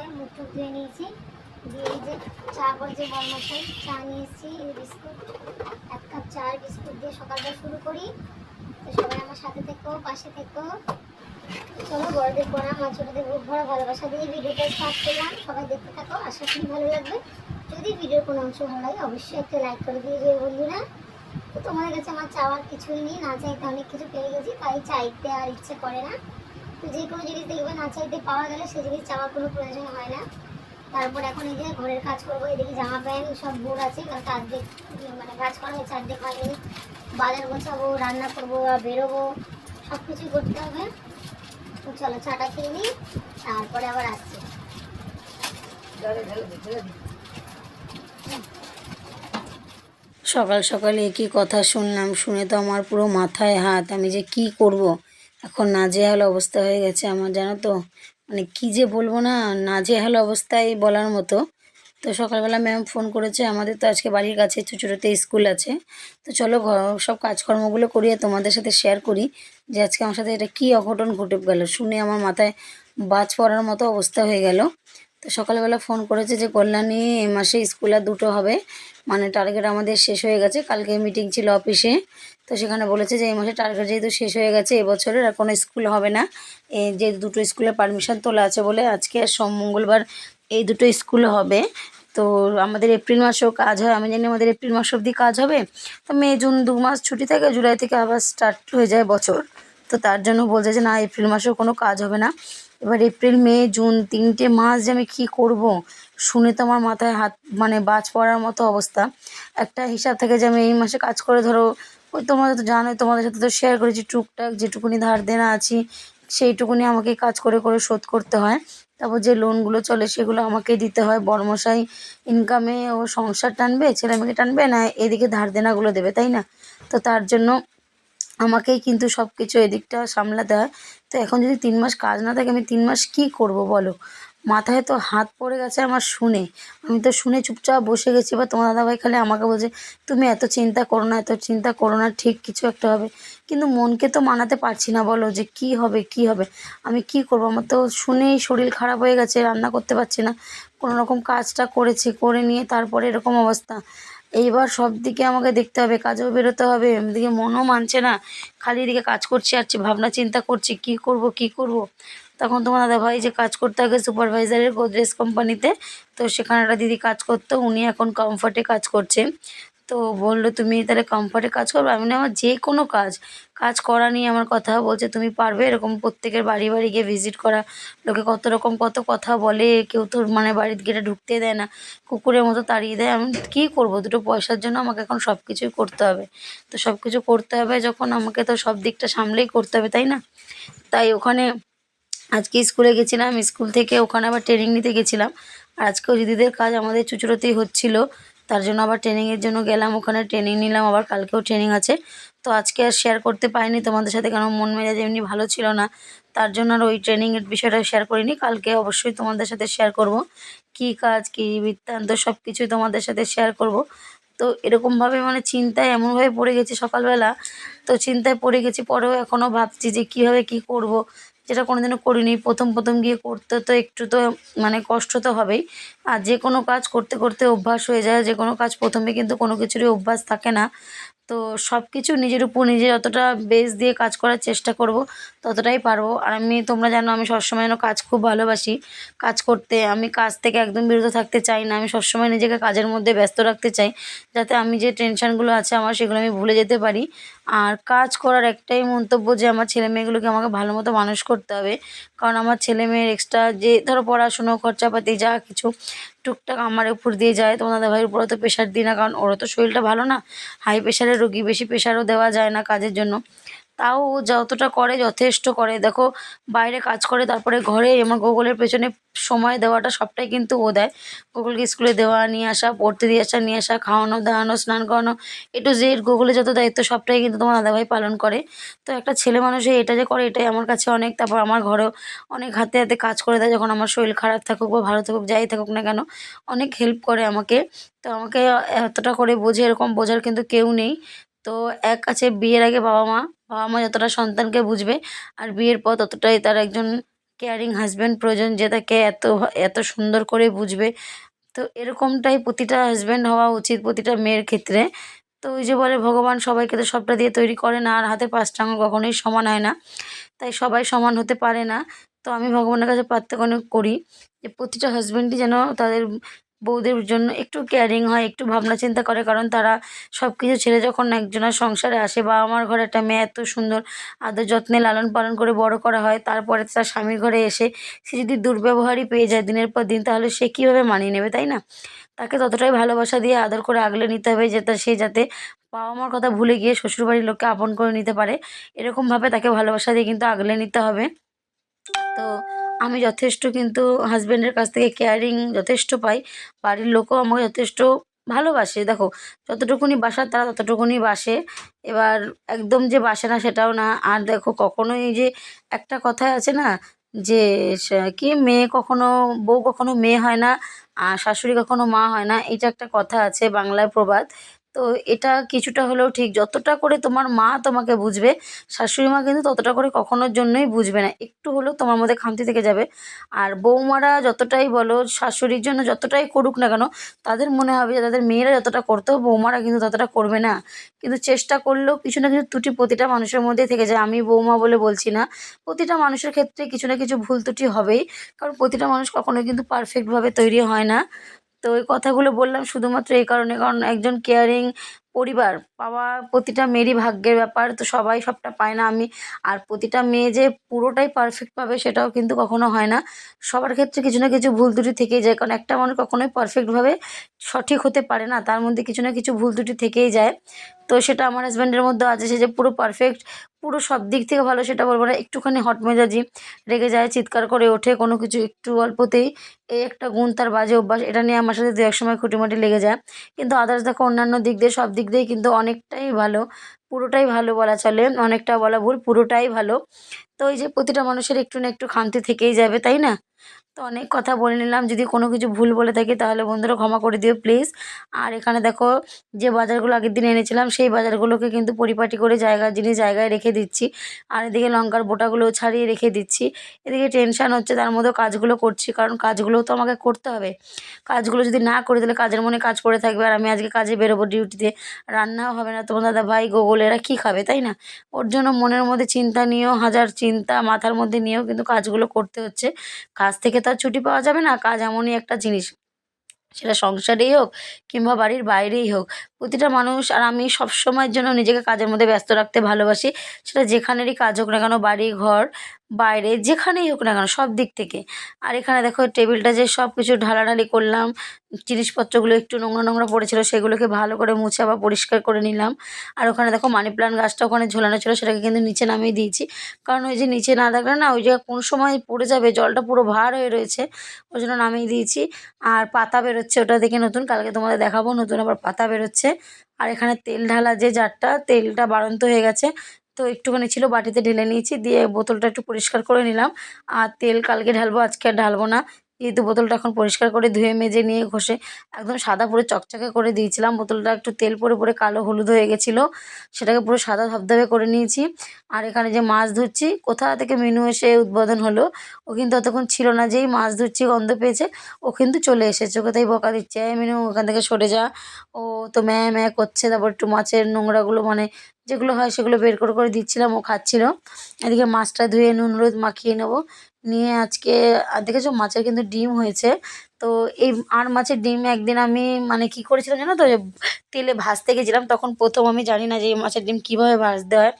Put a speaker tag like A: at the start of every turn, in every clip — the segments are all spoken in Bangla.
A: দিয়ে মুখ টুক ধুয়ে নিয়েছি। দিয়ে এই যে চা করেছে বর্মশাই, চা নিয়ে এসেছি, এই বিস্কুট, এক কাপ চা বিস্কুট দিয়ে সকালটা শুরু করি। তো সবাই আমার সাথে থেকো, পাশে থেকো। চলো বড়দের পড়া, মা ছোটদের বুক ভরা ভালোবাসা দিয়ে ভিডিওটা স্টার্ট করলাম। সবাই দেখতে থাকো, আশা করি ভালো লাগবে। যদি ভিডিওর কোনো অংশ ভালো লাগে, অবশ্যই একটা লাইক করে দিয়ে যাবে বন্ধুরা। তো তোমাদের কাছে আমার চাওয়ার কিছুই নেই, না চাইতে অনেক কিছু পেয়ে গেছি, তাই চাইতে আর ইচ্ছে করে না। তো যে কোনো জিনিস দেখবে না চাইতে পাওয়া গেলে সে জিনিস চাওয়ার কোনো প্রয়োজন হয় না। তারপর এখন এই যে ঘরের কাজ করব, এদিকে জামা প্যান্ট সব বোর আছে কালকে অর্ধেক মানে কাজ করা হয়েছে অর্ধেক হয়নি। বাজার গোছাবো, রান্না করব আর বেরোবো সব কিছুই করতে হবে। তো চলো, চাটা খেয়ে নিই, তারপরে আবার আসছি।
B: সকাল সকালে একই কথা শুনলাম, শুনে তো আমার পুরো মাথায় হাত, আমি যে কি করব? এখন নাজেহাল অবস্থা হয়ে গেছে আমার, জানো তো? মানে কি যে বলব না, নাজেহাল অবস্থায় বলার মতো। তো সকালবেলা ম্যাম ফোন করেছে আমাদের, তো আজকে বাড়ির কাছে চুচুড়োতে স্কুল আছে। তো চলো ঘর সব কাজকর্মগুলো করিয়ে তোমাদের সাথে শেয়ার করি যে আজকে আমার সাথে এটা কী অঘটন ঘটে গেল। শুনে আমার মাথায় বাজ পড়ার মতো অবস্থা হয়ে গেল। তো সকালবেলা ফোন করেছে যে কল্যাণী এ মাসে স্কুল আর দুটো হবে। মানে টার্গেট আমাদের শেষ হয়ে গেছে। কালকে মিটিং ছিল অফিসে তো সেখানে বলেছে যে, এই মাসে টার্গেট যেহেতু শেষ হয়ে গেছে এবছরের আর কোনো স্কুল হবে না। যে দুটো স্কুলে পারমিশন তোলা আছে বলে আজকে সোম, মঙ্গলবার এই দুটো স্কুল হবে। তো আমাদের এপ্রিল মাসেও কাজ হয়। আমি জানি আমাদের এপ্রিল মাস অবধি কাজ হবে। তো মে, জুন দু মাস ছুটি থাকে, জুলাই থেকে আবার স্টার্ট হয়ে যায় বছর। তো তার জন্য বলছে যে, না, এপ্রিল মাসেও কোনো কাজ হবে না। এবার এপ্রিল মে জুন তিনটে মাস যে আমি কী করব? শুনে তো আমার মাথায় হাত মানে বাজ পড়ার মতো অবস্থা। একটা হিসাব থেকে যে আমি এই মাসে কাজ করে ধরো, ওই তোমাদের তো জানোই, তোমাদের সাথে তো শেয়ার করেছি টুকটাক, যেটুকুনি ধার দেনা আছি, সেইটুকুনি আমাকে কাজ করে করে শোধ করতে হয়। তারপর যে লোনগুলো চলে, সেগুলো আমাকেই দিতে হয়। বড়মশাই ইনকামে ও সংসার টানবে ছেলে মেয়েকে টানবে না, এদিকে ধার দেনাগুলো দেবে, তাই না? তো তার জন্য আমাকেই কিন্তু সব কিছু এদিকটা সামলাতে হয়। তো এখন যদি তিন মাস কাজ না থাকে, আমি তিন মাস কী করব বলো? মাথায় তো হাত পড়ে গেছে আমার শুনে। আমি তো শুনে চুপচাপ বসে গেছি। এবার তোমার দাদাভাই খালি আমাকে বলছে, তুমি এত চিন্তা করো না, এত চিন্তা করো না, ঠিক কিছু একটা হবে। কিন্তু মনকে তো মানাতে পারছি না বলো যে কি হবে কি হবে? আমি কি করব? আমার তো শুনেই শরীর খারাপ হয়ে গেছে, রান্না করতে পারছি না। কোনো রকম কাজটা করেছি, করে নিয়ে তারপরে এরকম অবস্থা। এইবার সব দিকে আমাকে দেখতে হবে, কাজেও বেরোতে হবে, এদিকে মনও মানছে না, খালি এদিকে কাজ করছি আর ভাবনা চিন্তা করছি, কি করব কি করব? তখন তোমার দাদা ভাই যে কাজ করতে আগে সুপারভাইজারের গোদরেজ কোম্পানিতে তো সেখানে একটা দিদি কাজ করতো, উনি এখন কমফর্টে কাজ করছে। তো বলল, তুমি তাহলে কমফর্টে কাজ করবে? আমি আমার যে কোনো কাজ কাজ করা নিয়ে আমার কথা বলছে, তুমি পারবে? এরকম প্রত্যেকের বাড়ি বাড়ি গিয়ে ভিজিট করা, লোকে কত রকম কত কথা বলে, কেউ তো মানে বাড়ির গেটে ঢুকতে দেয় না, কুকুরের মতো তাড়িয়ে দেয়। আমি কী করব? দুটো পয়সার জন্য আমাকে এখন সব কিছুই করতে হবে। তো সব কিছু করতে হবে, যখন আমাকে তো সব দিকটা সামলেই করতে হবে, তাই না? তাই ওখানে আজকে স্কুলে গেছিলাম স্কুল থেকে ওখানে আবার ট্রেনিং নিতে গেছিলাম। আর আজকেও দিদিদের কাজ আমাদের চুচুড়োতেই হচ্ছিল। তার জন্য আবার ট্রেনিংয়ের জন্য গেলাম, ওখানে ট্রেনিং নিলাম, আবার কালকেও ট্রেনিং আছে। তো আজকে আর শেয়ার করতে পারিনি, তোমাদের সাথে কারণ মন মেজাজ এমনি ভালো ছিল না, তার জন্য আর ওই ট্রেনিংয়ের বিষয়টা শেয়ার করিনি, কালকে অবশ্যই তোমাদের সাথে শেয়ার করব। কী কাজ, কী বৃত্তান্ত সব কিছুই তোমাদের সাথে শেয়ার করব। তো এরকমভাবে মানে চিন্তায় এমনভাবে পড়ে গেছি সকালবেলা, তো চিন্তায় পড়ে গেছি, পরেও এখনও ভাবছি যে কীভাবে কী করব। যেটা কোনোদিনও করিনি, প্রথম প্রথম গিয়ে করতে তো একটু তো মানে কষ্ট তো হবেই। আর যে কোনো কাজ করতে করতে অভ্যাস হয়ে যায়, যে কোনো কাজ প্রথমে কিন্তু কোনো কিছুরই অভ্যাস থাকে না। তো সব কিছু নিজের উপর নিজে যতটা বেস দিয়ে কাজ করার চেষ্টা করব, ততটাই পারব। আর আমি, তোমরা জানো, আমি সবসময় যেন কাজ খুব ভালোবাসি। কাজ করতে, আমি কাজ থেকে একদম বিরত থাকতে চাই না। আমি সবসময় নিজেকে কাজের মধ্যে ব্যস্ত রাখতে চাই, যাতে আমি যে টেনশানগুলো আছে আমার, সেগুলো আমি ভুলে যেতে পারি। আর কাজ করার একটাই মন্তব্য যে আমার ছেলে মেয়েগুলোকে আমাকে ভালো মতো মানুষ করতে হবে। কারণ আমার ছেলে মেয়ের এক্সট্রা যে ধরো পড়াশুনো, খরচাপাতি যা কিছু টুকটাক আমার উপর দিয়ে যায় তোমার দাদা ভাইয়ের উপরে তো প্রেশার দিই না, কারণ ওরা তো শরীরটা ভালো না। হাই প্রেশারের রোগী, বেশি প্রেশারও দেওয়া যায় না কাজের জন্য। তাও ও যতটা করে যথেষ্ট করে। দেখো, বাইরে কাজ করে, তারপরে ঘরে আমার গুগলের পেছনে সময় দেওয়াটা সবটাই কিন্তু ও দেয়। গুগলকে স্কুলে দেওয়া, নিয়ে আসা, পড়তে দিয়ে আসা, নিয়ে আসা, খাওয়ানো, দাওয়ানো, স্নান করানো একটু যে গুগলে যত দায়িত্ব সবটাই কিন্তু তোমার দাদাভাই পালন করে। তো একটা ছেলে মানুষ এটা যে করে, এটাই আমার কাছে অনেক। তারপর আমার ঘরেও অনেক হাতে হাতে কাজ করে দেয়। যখন আমার শরীর খারাপ থাকুক বা ভালো থাকুক, যাই থাকুক না কেন, অনেক হেল্প করে আমাকে। তো আমাকে এতটা করে বোঝে, এরকম বোঝার কিন্তু কেউ নেই। তো এক আছে বিয়ের আগে বাবা মা। বাবা মা যতটা সন্তানকে বুঝবে আর বিয়ের পর ততটাই তার একজন কেয়ারিং হাজব্যান্ড প্রয়োজন যে তাকে এত এত সুন্দর করে বুঝবে। তো এরকমটাই প্রতিটা হাজব্যান্ড হওয়া উচিত প্রতিটা মেয়ের ক্ষেত্রে। তো ওই যে বলে ভগবান সবাইকে তো সবটা দিয়ে তৈরি করে না, আর হাতে পাঁচটা আঙুল কখনোই সমান হয় না। তাই সবাই সমান হতে পারে না। তো আমি ভগবানের কাছে প্রার্থনা করি যে প্রতিটা হাজব্যান্ডই যেন তাদের বউদের জন্য একটু কেয়ারিং হয়, একটু ভাবনা চিন্তা করে, কারণ তারা সব কিছু ছেড়ে যখন একজনের সংসারে আসে বা আমার ঘরে একটা মেয়ে এত সুন্দর, আদর যত্নে লালন পালন করে বড় করা হয়, তারপরে তার স্বামীর ঘরে এসে সে যদি দুর্ব্যবহারই পেয়ে যায় দিনের পর দিন, তাহলে সে কীভাবে মানিয়ে নেবে, তাই না? তাকে ততটাই ভালোবাসা দিয়ে আদর করে আগলে নিতে হবে যাতে সে যাতে বাবা মার কথা ভুলে গিয়ে শ্বশুরবাড়ির লোককে আপন করে নিতে পারে। এরকমভাবে তাকে ভালোবাসা দিয়ে কিন্তু আগলে নিতে হবে। তো আমি যথেষ্ট কিন্তু হাজব্যান্ডের কাছ থেকে কেয়ারিং যথেষ্ট পাই। বাড়ির লোকও আমাকে যথেষ্ট ভালোবাসে। দেখো, যতটুকুনি বাসার, তারা ততটুকুনি বাসে। এবার একদম যে বাসে না, সেটাও না। আর দেখো কখনোই যে একটা কথায় আছে না, যে কি মেয়ে কখনো, বউ কখনো মেয়ে হয় না, আর শাশুড়ি কখনো মা হয় না এটা একটা কথা আছে বাংলায় প্রবাদ। তো এটা কিছুটা হলেও ঠিক। যতটা করে তোমার মা তোমাকে বুঝবে, শাশুড়ি মা কিন্তু ততটা করে কখনোর জন্যই বুঝবে না। একটু হলেও তোমার মধ্যে খামতি থেকে যাবে। আর বৌমারা যতটাই বলো, শাশুড়ির জন্য যতটাই করুক না কেন, তাদের মনে হবে যে তাদের মেয়েরা যতটা করতো, বৌমারা কিন্তু ততটা করবে না। কিন্তু চেষ্টা করলেও কিছু না কিছু ত্রুটি প্রতিটা মানুষের মধ্যেই থেকে যায়। আমি বৌমা বলে বলছি না, প্রতিটা মানুষের ক্ষেত্রে কিছু না কিছু ভুল ত্রুটি হবেই। কারণ প্রতিটা মানুষ কখনোই কিন্তু পারফেক্টভাবে তৈরি হয় না। তো ওই কথাগুলো বললাম শুধুমাত্র এই কারণে। কারণ একজন কেয়ারিং পরিবার পাওয়া প্রতিটা মেয়েরই ভাগ্যের ব্যাপার, তো সবাই সবটা পায় না আমি। আর প্রতিটা মেয়ে যে পুরোটাই পারফেক্ট পাবে সেটাও কিন্তু কখনো হয় না। সবার ক্ষেত্রে কিছু না কিছু ভুল ত্রুটি থেকেই যায়, কারণ একটা মানুষ কখনোই পারফেক্টভাবে সঠিক হতে পারে না, তার মধ্যে কিছু না কিছু ভুল ত্রুটি থেকেই যায়। তো সেটা আমার হাজব্যান্ডের মধ্যেও আছে, সে যে পুরো পারফেক্ট পুরো সব দিক থেকে ভালো সেটা বলব না। একটুখানি হট মেজাজি, রেগে যায়, চিৎকার করে ওঠে, কোনো কিছু একটু অল্পতেই। এই একটা গুণ তার বাজে অভ্যাস, এটা নিয়ে আমার সাথে দু এক সময় খুঁটিমাটি লেগে যায়। কিন্তু আদার্স দেখো, অন্যান্য দিক দিয়ে সব দিক দিয়েই কিন্তু অনেকটাই ভালো, পুরোটাই ভালো বলা চলে, অনেকটা বলা ভুল, পুরোটাই ভালো। তো এই যে প্রতিটা মানুষের একটু না একটু খামতি থেকেই যাবে, তাই না? তো অনেক কথা বলে নিলাম। যদি কোনো কিছু ভুল বলে থাকি তাহলে বন্ধুরা ক্ষমা করে দিও প্লিজ আর এখানে দেখো, যে বাজারগুলো আগের দিন এনেছিলাম, সেই বাজারগুলোকে কিন্তু পরিপাটি করে জায়গার জিনিস জায়গায় রেখে দিচ্ছি। আর এদিকে লঙ্কার বোটাগুলো ছাড়িয়ে রেখে দিচ্ছি। এদিকে টেনশান হচ্ছে, তার মধ্যেও কাজগুলো করছি, কারণ কাজগুলোও তো আমাকে করতে হবে। কাজগুলো যদি না করি, তাহলে কাজের মনে কাজ করে থাকবে। আর আমি আজকে কাজে বেরোবো ডিউটিতে রান্নাও হবে না। তোমার দাদা ভাই, গোগল, এরা কী খাবে, তাই না? ওর জন্য মনের মধ্যে চিন্তা নিয়েও, হাজার চিন্তা মাথার মধ্যে নিয়েও কিন্তু কাজগুলো করতে হচ্ছে। কাজ থেকে তো আর ছুটি পাওয়া যাবে না, কাজ এমনই একটা জিনিস। সেটা সংসারেই হোক কিংবা বাড়ির বাইরেই হোক, প্রতিটা মানুষ আর আমি সব সময়ের জন্য নিজেকে কাজের মধ্যে ব্যস্ত রাখতে ভালোবাসি। সেটা যেখানেরই কাজ হোক না কেন, বাড়ি, ঘর বাইরে, যেখানেই হোক না কেন, সব দিক থেকে। আর এখানে দেখো, টেবিলটা যে সব কিছু ঢালাঢালি করলাম, জিনিসপত্রগুলো একটু নোংরা নোংরা পড়েছিল, সেগুলোকে ভালো করে মুছে আবার পরিষ্কার করে নিলাম। আর ওখানে দেখো, মানি প্লান্ট গাছটা ওখানে ঝোলানো ছিল, সেটাকে কিন্তু নিচে নামিয়ে দিয়েছি। কারণ ওই যে নিচে না থাকলে না, ওই জায়গায় কোন সময় পড়ে যাবে, জলটা পুরো ভার হয়ে রয়েছে, ওই জন্য নামিয়ে দিয়েছি। আর পাতা বেরোচ্ছে ওটা দেখে নতুন, কালকে তোমাদের দেখাবো, নতুন আবার পাতা বেরোচ্ছে। আর এখানে তেল ঢালা যে জারটা, তেলটা বাড়ন্ত হয়ে গেছে তো একটুখানি ছিল, বাটিতে ঢেলে নিয়েছি, দিয়ে বোতলটা একটু পরিষ্কার করে নিলাম। আর তেল কালকে ঢালবো, আজকে আর ঢালবো না। যেহেতু বোতলটা এখন পরিষ্কার করে ধুয়ে মেজে নিয়ে ঘষে একদম সাদা পুরো চকচকে করে দিয়েছিলাম। বোতলটা একটু তেল পরে পরে কালো হলুদ হয়ে গেছিল। সেটাকে পুরো সাদা ধবধবে করে নিয়েছি। আর এখানে যে মাছ ধরছি, কোথা থেকে মিনু এসে উদ্বোধন হলো? ও কিন্তু অতক্ষণ ছিল না যেই মাছ ধরছি, গন্ধ পেয়েছে। ও কিন্তু চলে এসেছে, ওকে তাই বকা দিচ্ছে। "এই মিনু, ওখান থেকে সরে যা। ও তো ম্যাঁ ম্যাঁ করছে, তারপর একটু মাছের নোংরাগুলো মানে যেগুলো হয় সেগুলো বের করে করে দিচ্ছিলাম, ও খাচ্ছিল। এদিকে মাছটা ধুয়ে নুন, হলুদ মাখিয়ে নেব। নিয়ে আজকে, আর দেখেছ মাছের কিন্তু ডিম হয়েছে। তো এই আর মাছের ডিম একদিন আমি মানে কি করেছিলাম জানো তো তেলে ভাজতে গেছিলাম, তখন প্রথম আমি জানি না যে এই মাছের ডিম কীভাবে ভাজতে হয়।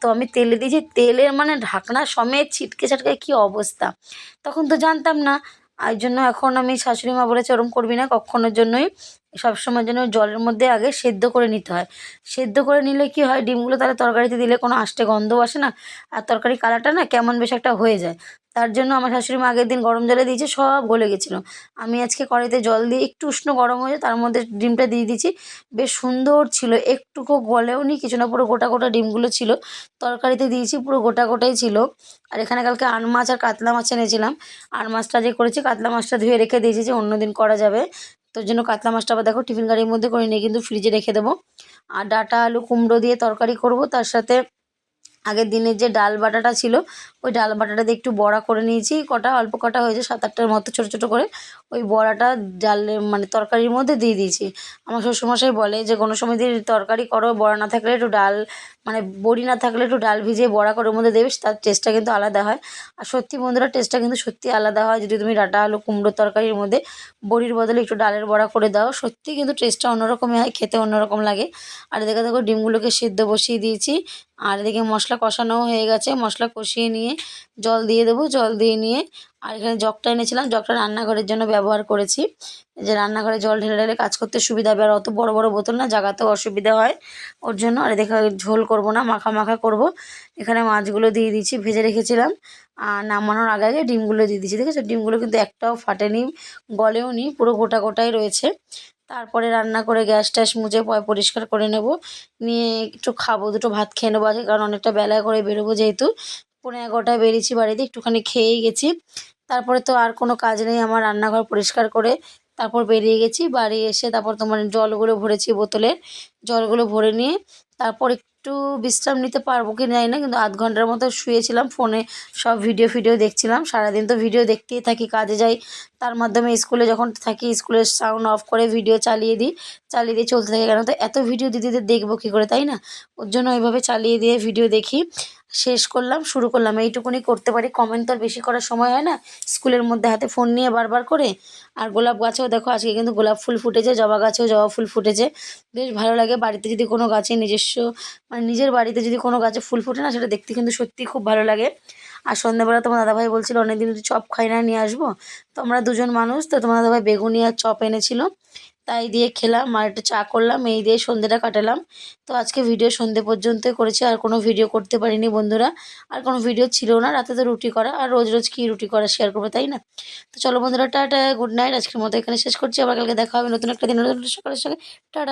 B: তো আমি তেলে দিয়েছি, তেলের মানে ঢাকনা সমেত ছিটকে ছাটকে কী অবস্থা? তখন তো জানতাম না। আর জন্য এখন আমি শাশুড়ি মা বলেছে, ওরম করবি না, কখনোর জন্যই সবসময়ের জন্য জলের মধ্যে আগে সেদ্ধ করে নিতে হয়। সেদ্ধ করে নিলে কি হয়? ডিমগুলো তাহলে তরকারিতে দিলে কোনো আষ্টে গন্ধও আসে না। আর তরকারি কালারটা না কেমন বেশ একটা হয়ে যায়। তার জন্য আমার শাশুড়ি মা আগের দিন গরম জলে দিয়েছে, সব গলে গেছিল। আমি আজকে কড়াইতে জল দিয়ে একটু উষ্ণ গরম হয়ে তার মধ্যে ডিমটা দিয়ে দিয়েছি। বেশ সুন্দর ছিল, একটুকু গলেও নি কিছু না পুরো গোটা গোটা ডিমগুলো ছিল। তরকারিতে দিয়েছি, পুরো গোটা গোটাই ছিল। আর এখানে কালকে আন মাছ আর কাতলা মাছ এনেছিলাম। আর মাছটা যে করেছি, কাতলা মাছটা ধুয়ে রেখে দিয়েছি যে অন্য দিন করা যাবে। তোর জন্য কাতলা মাছটা আবার দেখো টিফিন গাড়ির মধ্যে করে নিয়ে কিন্তু ফ্রিজে রেখে দেবো। আর ডাটা, আলু, কুমড়ো দিয়ে তরকারি করব। তার সাথে আগের দিনের যে ডাল বাটাটা ছিল ওই ডাল বাটাটা দিয়ে একটু বড়া করে নিয়েছি। কটা, অল্প কটা হয়েছে সাত আটটার মতো ছোটো ছোটো করে ওই বড়াটা ডালে মানে তরকারির মধ্যে দিয়ে দিয়েছি। আমার শ্বশুরমশাই বলে যে, কোনো সময় দিয়ে তরকারি করো, বড়া না থাকলে একটু ডাল মানে বড়ি না থাকলে একটু ডাল ভিজিয়ে বড়া করে মধ্যে দেবে, তার টেস্টটা কিন্তু আলাদা হয়। আর সত্যি বন্ধুরা টেস্টটা কিন্তু সত্যি আলাদা হয়। যদি তুমি ডাটা আলু, কুমড়োর তরকারির মধ্যে বড়ির বদলে একটু ডালের বড়া করে দাও, সত্যি কিন্তু টেস্টটা অন্যরকমই হয়, খেতে অন্যরকম লাগে। আর এদিকে দেখো, ডিমগুলোকে সিদ্ধ বসিয়ে দিয়েছি। আর এদিকে মশলা কষানোও হয়ে গেছে। মশলা কষিয়ে নিয়ে জল দিয়ে দেবো, জল দিয়ে নিয়ে আর এখানে জগটা এনেছিলাম জগটা রান্নাঘরের জন্য ব্যবহার করেছি। যে রান্নাঘরে জল ঢেলে ঢেলে কাজ করতে সুবিধা হবে, আর অত বড় বড় বোতল না, জাগাতেও অসুবিধা হয় ওর জন্য। আর দেখো ঝোল করব না, মাখা মাখা করব। এখানে মাছগুলো দিয়ে দিয়েছি, ভেজে রেখেছিলাম। আর নামানোর আগে আগে ডিমগুলো দিয়ে দিয়েছি, দেখেছ? ডিমগুলো কিন্তু একটাও ফাটেনি, গলেও নি, পুরো গোটা গোটাই রয়েছে। তারপরে রান্না করে গ্যাস ট্যাস মুছে পয় পরিষ্কার করে নেব। নিয়ে একটু খাব, দুটো ভাত খেয়ে নেব আজকে কারণ অনেকটা বেলায় করে বেরোবো যেহেতু। পনেরো এগারোটায় বেরিয়েছি বাড়িতে, একটুখানি খেয়েই গেছি। তারপরে তো আর কোনো কাজ নেই, আমার রান্নাঘর পরিষ্কার করে তারপর বেরিয়ে গেছি। বাড়ি এসে তারপর তোমার জলগুলো ভরেছি বোতলে জলগুলো ভরে নিয়ে তারপর একটু বিশ্রাম নিতে পারব কি জানি না, কিন্তু আধ ঘণ্টার মতো শুয়েছিলাম ফোনে, সব ভিডিও ফিডিও দেখছিলাম। সারাদিন তো ভিডিও দেখতেই থাকি, কাজে যাই। তার মাধ্যমে স্কুলে যখন থাকি, স্কুলের সাউন্ড অফ করে ভিডিও চালিয়ে দিই। চালিয়ে দিয়ে চলতে থাকে কেন? তো এত ভিডিও দিদিদের দেখব কী করে, তাই না? ওর জন্য ওইভাবে চালিয়ে দিয়ে ভিডিও দেখি। শেষ করলাম, শুরু করলাম। এইটুকুনি করতে পারি। কমেন্ট তো আর বেশি করার সময় হয় না। স্কুলের মধ্যে হাতে ফোন নিয়ে বারবার করে। আর গোলাপ গাছেও দেখো, আজকে কিন্তু গোলাপ ফুল ফুটেছে, জবা গাছেও জবা ফুল ফুটেছে। বেশ ভালো লাগে। বাড়িতে যদি কোনো গাছে নিজস্ব মানে নিজের বাড়িতে যদি কোনো গাছে ফুল ফোটে না, সেটা দেখতে কিন্তু সত্যি খুব ভালো লাগে। আর সন্ধ্যাবেলা তোমার দাদাভাই বলছিল, অনেকদিন চপ খাই না, নিয়ে আসব? তো আমরা দুজন মানুষ, তো তোমার দাদাভাই বেগুনি আর চপ এনেছিল। তাই দিয়ে খেলাম, আর একটা চা করলাম, এই দিয়ে সন্ধ্যেটা কাটালাম। তো আজকে ভিডিও সন্ধ্যে পর্যন্ত করেছি, আর কোনো ভিডিও করতে পারিনি বন্ধুরা। আর কোনো ভিডিও ছিল না, রাতে তো রুটি করা, আর রোজ রোজ কী রুটি করা শেয়ার করব, তাই না? তো চলো বন্ধুরা, টাটা গুড নাইট আজকের মতো এখানে শেষ করছি, আবার কালকে দেখা হবে নতুন একটা দিন, নতুন সকালের সঙ্গে। টাটা।